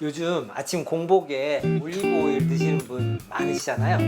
요즘 아침 공복에 올리브 오일 드시는 분 많으시잖아요.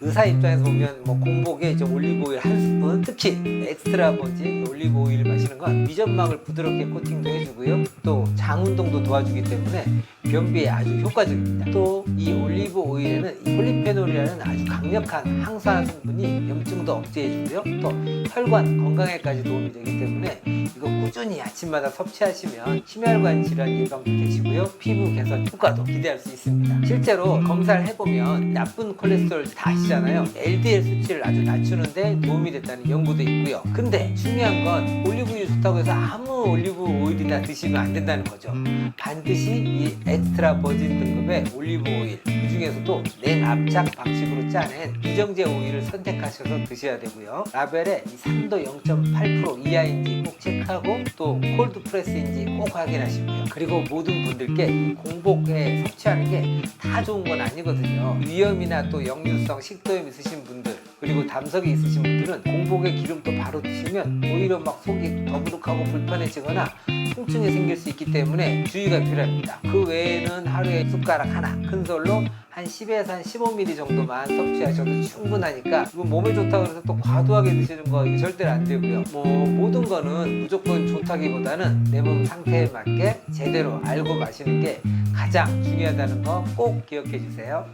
의사 입장에서 보면 뭐 공복에 좀 올리브 오일 한 스푼, 특히 엑스트라 버진 올리브 오일을 마시는 건 위점막을 부드럽게 코팅도 해주고요. 또 장 운동도 도와주기 때문에 변비에 아주 효과적입니다. 또 이 올리브 오일에는 이 폴리페놀이라는 아주 강력한 항산 성분이 염증도 억제해주고요. 또 혈관 건강에까지 도움이 되기 때문에 이거 꾸준히 아침마다 섭취하시면 심혈관 질환 예방도 되시고요. 피부 개선 효과도 기대할 수 있습니다. 실제로 검사를 해보면 나쁜 콜레스테롤 다 아시잖아요. LDL 수치를 아주 낮추는데 도움이 됐다는 연구도 있고요. 근데 중요한 건 올리브유 좋다고 해서 아무 올리브 오일이나 드시면 안 된다는 거죠. 반드시 이 엑스트라 버진 등급의 올리브 오일 그 중에서도 냉압착 방식으로 짜낸 유정제 오일을 선택하셔서 드셔야 되고요. 라벨에 이 산도 0.8% 이하인지 꼭 체크하고 또 콜드 프레스인지 꼭 확인하시고요. 그리고 모든 분들께 이 공복에 섭취하는 게 다 좋은 건 아니거든요. 위염이나 또 역류성 식도염 있으신 분들 그리고 담석이 있으신 분들은 공복에 기름도 바로 드시면 오히려 막 속이 더부룩하고 불편해지거나 통증이 생길 수 있기 때문에 주의가 필요합니다. 그 외에는 하루에 숟가락 하나 큰 솔로 한 10에서 한 15ml 정도만 섭취하셔도 충분하니까 이거 몸에 좋다고 해서 또 과도하게 드시는 거 이거 절대로 안 되고요. 뭐 모든 거는 무조건 좋다기보다는 내 몸 상태에 맞게 제대로 알고 마시는 게 가장 중요하다는 거 꼭 기억해 주세요.